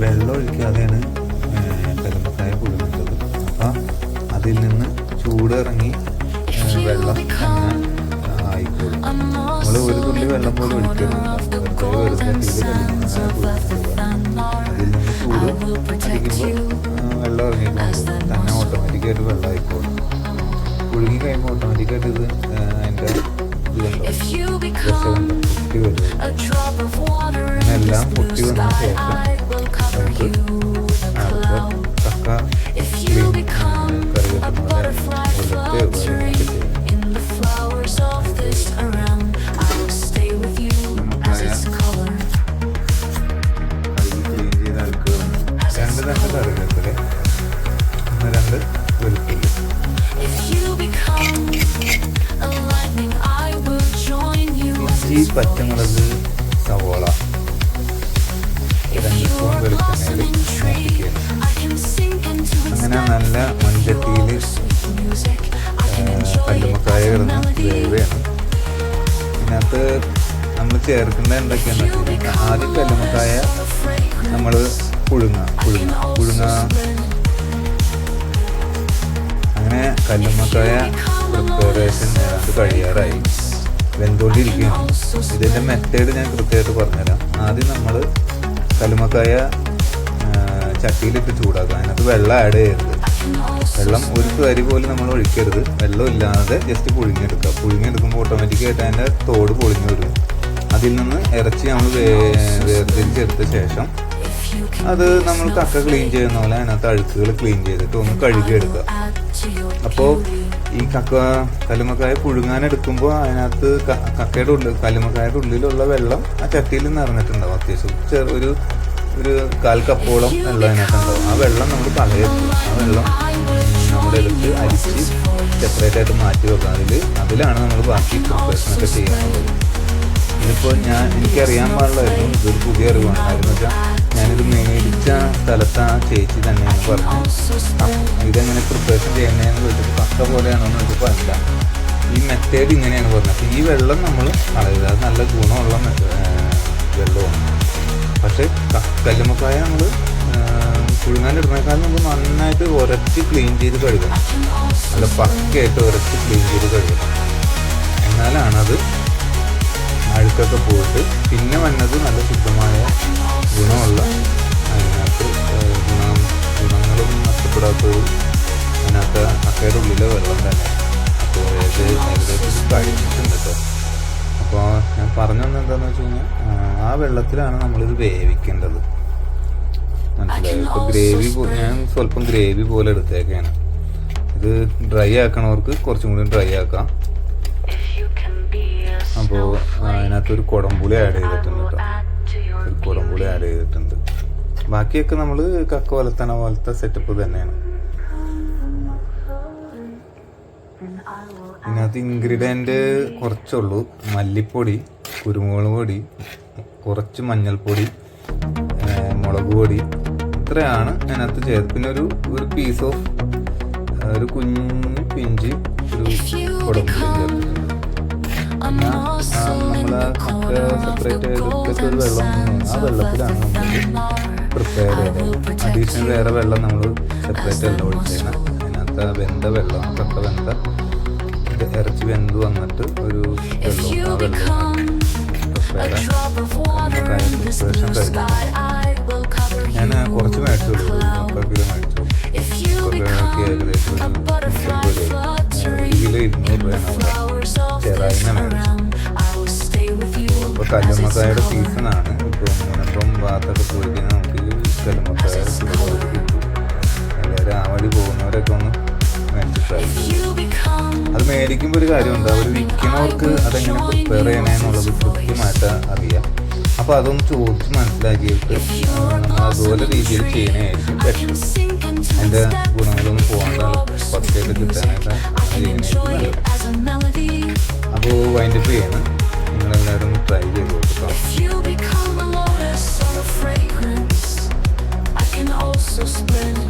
വെള്ളം ഒഴിക്കാതെയാണ് കലമ്പക്കായ പുഴുങ്ങുന്നത് അപ്പം അതിൽ നിന്ന് ചൂട് ഇറങ്ങി വെള്ളം ആയിക്കോളും. നമ്മൾ ഒരു തുള്ളി വെള്ളം പോലും ഒഴിക്കരുത്. അതിൽ നിന്ന് ചൂട് വെള്ളം തന്നെ ഓട്ടോമാറ്റിക്കായിട്ട് വെള്ളം ആയിക്കോളും. പുഴുങ്ങി കഴിയുമ്പോൾ ഓട്ടോമാറ്റിക്കായിട്ട് ഇത് അതിന്റെ ഇത് കണ്ടോ If you രസം become കണ്ടോ പൊട്ടി വരും വന്ന ശേഷം നമുക്ക് you with അടുത്ത cloud. ചക്ക If you clean become curry a വെക്കുന്ന പോലെ butterfly വെള്ളത്തെ fluttering ഉപയോഗിച്ചിട്ട് in the flowers of this around, I will stay with you as its color. കഴുകി ക്ലീൻ ചെയ്ത് അഴുക്ക് രണ്ട് രണ്ട് കറിവേപ്പില ഒന്ന് രണ്ട് വെളുത്തുള്ളി If you become a lightning, I will join you as ഇഞ്ചി its പച്ചമുളക് സവോള If രണ്ട് സ്പൂൺ വെളിച്ചെണ്ണയിൽ മൂപ്പിക്കുക അങ്ങനെ. നല്ല മൺചട്ടിയിൽ പല്ലുമക്കായ കിടന്ന്. വേവുകയാണ് ഇതിനകത്ത് നമ്മൾ ചേർക്കേണ്ട എന്തൊക്കെയാണെന്ന് വെച്ച് കഴിഞ്ഞാൽ ആദ്യം പല്ലുമക്കായ നമ്മൾ പുഴുങ്ങ പുഴുങ്ങ പുഴുങ്ങ അങ്ങനെ കല്ലുമ്മക്കായ പ്രിപ്പറേഷൻ ഏതാണ്ട് കഴിയാറായി വെന്തോണ്ടിരിക്കുകയാണ് ഇതിന്റെ മെത്തേഡ് ഞാൻ കൃത്യമായിട്ട് പറഞ്ഞുതരാം ആദ്യം നമ്മൾ കല്ലുമ്മക്കായ ആ, ചട്ടിയിലിട്ട് ചൂടാക്കുക. അതിനകത്ത് വെള്ളം ആഡ് ചെയ്യരുത്. വെള്ളം ഒരു കരി പോലും നമ്മൾ ഒഴിക്കരുത്. വെള്ളം ഇല്ലാതെ ജസ്റ്റ് പുഴുങ്ങിയെടുക്കുക. പുഴുങ്ങിയെടുക്കുമ്പോൾ ഓട്ടോമാറ്റിക്കായിട്ട് അതിന്റെ തോട് പൊളിഞ്ഞു വരും. അതിൽ നിന്ന് ഇറച്ചി നമ്മൾ വേർതിരിച്ചെടുത്ത ശേഷം അത് നമ്മൾ കക്ക ക്ലീൻ ചെയ്യുന്ന പോലെ അതിനകത്ത് അഴുക്കുകൾ ക്ലീൻ ചെയ്തിട്ട് ഒന്ന് കഴുകിയെടുക്കുക. അപ്പോൾ ഈ കക്ക കല്ലുമക്കായ പുഴുങ്ങാനെടുക്കുമ്പോൾ അതിനകത്ത് കക്കയുടെ ഉള്ളിൽ കല്ലുമക്കായുടെ ഉള്ളിലുള്ള വെള്ളം ആ ചട്ടിയിൽ നിറഞ്ഞിട്ടുണ്ടാവും അത്യാവശ്യം. ചെറു ഒരു ഒരു കാൽ കപ്പോളം വെള്ളം അതിനകത്തുണ്ടാവും. ആ വെള്ളം നമ്മൾ കളയരുത്. ആ വെള്ളം നമ്മുടെ എടുത്ത് അരിച്ച് സെപ്പറേറ്റ് ആയിട്ട് മാറ്റി വെക്കാം അതിൽ അതിലാണ് നമ്മൾ ബാക്കി പ്രിപ്പറേഷനൊക്കെ ചെയ്യാറുള്ളത് ഇതിപ്പോൾ ഞാൻ എനിക്കറിയാൻ പാടില്ലായിരുന്നു. ഇതൊരു പുതിയ അറിവാണ്. കാര്യം വെച്ചാൽ ഞാനിത് മേടിച്ച സ്ഥലത്ത് ചേച്ചി തന്നെയാണ് പറഞ്ഞത്. ഇതെങ്ങനെ പ്രിപ്പറേഷൻ ചെയ്യുന്നതെന്ന് ചോദിച്ചപ്പോൾ പക്ക പോലെയാണോ എന്ന് ചോദിച്ചപ്പോൾ അല്ല. ഈ മെത്തേഡ് ഇങ്ങനെയാണ് പറഞ്ഞത്. അപ്പോൾ ഈ വെള്ളം നമ്മൾ കളയുക. അത് നല്ല ഗുണമുള്ള വെള്ളമാണ്. പക്ഷേ കല്ലുമ്മക്കായ നമ്മൾ പുഴുങ്ങാനിടുന്നേക്കാൾ നമുക്ക് നന്നായിട്ട് ഉരച്ച് ക്ലീൻ ചെയ്ത് കഴുകണം. നല്ല പക്കയായിട്ട് ഉരച്ച് ക്ലീൻ ചെയ്ത് കഴുകണം. എന്നാലാണത് അഴുക്കൊക്കെ പോയിട്ട് പിന്നെ വന്നത് നല്ല ശുദ്ധമായ ഗുണമുള്ള അതിനകത്ത് ഗുണം ഗുണങ്ങളും നഷ്ടപ്പെടാത്തൊരു അതിനകത്ത് അക്കയുടെ ഉള്ളിലെ വെള്ളം തന്നെ. അപ്പോൾ ഏത് ഏകദേശം കഴിഞ്ഞിട്ടുണ്ട് കേട്ടോ. അപ്പോൾ ഞാൻ പറഞ്ഞു വന്നത് എന്താണെന്ന് വെച്ച് കഴിഞ്ഞാൽ ആ, ആ വെള്ളത്തിലാണ് നമ്മളിത് വേവിക്കേണ്ടത്. മനസ്സിലായി? ഇപ്പോൾ ഗ്രേവി ഞാൻ സ്വല്പം ഗ്രേവി പോലെ എടുത്തേക്കാണ്. ഇത് ഡ്രൈ ആക്കണവർക്ക് കുറച്ചും കൂടി ഡ്രൈ ആക്കാം. അപ്പോൾ അതിനകത്തൊരു കുടംപുളി ആഡ് ചെയ്തിട്ടുണ്ട് കേട്ടോ ഒരു കുടംപുളി ആഡ് ചെയ്തിട്ടുണ്ട്. ബാക്കിയൊക്കെ നമ്മൾ കക്ക വലത്തണ പോലത്തെ സെറ്റപ്പ് തന്നെയാണ്. ഇതിനകത്ത് ഇൻഗ്രീഡിയന്റ് കുറച്ചുള്ളൂ. മല്ലിപ്പൊടി കുരുമുളക് പൊടി കുറച്ച് മഞ്ഞൾപ്പൊടി മുളക് പൊടി. ഇത്രയാണ് അതിനകത്ത് ചേർത്ത് പിന്നെ ഒരു ഒരു പീസ് ഓഫ് ഒരു കുഞ്ഞ് പിഞ്ച് ഒരു കുടംപുളി ചേർത്തിട്ടുണ്ട് a നമ്മൾ സെപ്പറേറ്റ് ചെയ്തെടുത്തിട്ട് ഒരു വെള്ളം ആ വെള്ളത്തിലാണ് നമ്മൾ പ്രിപ്പയർ ചെയ്തത് അഡീഷണൽ വേറെ വെള്ളം നമ്മൾ സെപ്പറേറ്റ് അല്ല ഒഴിച്ചേക്കണം അതിനകത്ത് വെന്ത വെള്ളം കക്ക വെന്ത ഇറച്ചി വെന്ത് വന്നിട്ട് ഒരു വെള്ളം ആ വെള്ളം പ്രിപ്പയർ ഞാൻ കുറച്ച് with മേടിച്ചോളൂ cloud. മുപ്പത് കിലോ മേടിച്ചു ഏകദേശം ഒരു കിലോ ഇരുന്നൂറ് രൂപയാണ് അവിടെ flowers of this ചെറായിനെ മേടിച്ചു around, I will stay with you ഇപ്പോൾ color. സീസണാണ് ഇപ്പോൾ മുനപ്പം ഭാഗത്തൊക്കെ പോയി കഴിഞ്ഞാൽ നമുക്ക് കിട്ടും എല്ലാവരും ആ വഴി പോകുന്നവരൊക്കെ ഒന്ന് അത് മേടിക്കുമ്പോൾ ഒരു കാര്യമുണ്ട് അവർ വിൽക്കുന്നവർക്ക് അതെങ്ങനെ പ്രിപ്പയർ ചെയ്യണമെന്നുള്ളത് കൃത്യമായിട്ട് അറിയാം അപ്പോൾ അതൊന്ന് ചോദിച്ച് മനസ്സിലാക്കിയിട്ട് നമ്മൾ അതുപോലെ രീതിയിൽ ചെയ്യണമായിരിക്കും ബെറ്റർ അതിന്റെ ഗുണങ്ങളൊന്നും പോകാണ്ട് പതുക്കെയായിട്ട് കിട്ടാനായിട്ട് can വൈൻഡ് അപ്പ് ചെയ്യണം നിങ്ങളെല്ലാവരും ട്രൈ ചെയ്ത് നോക്കാം So splendid.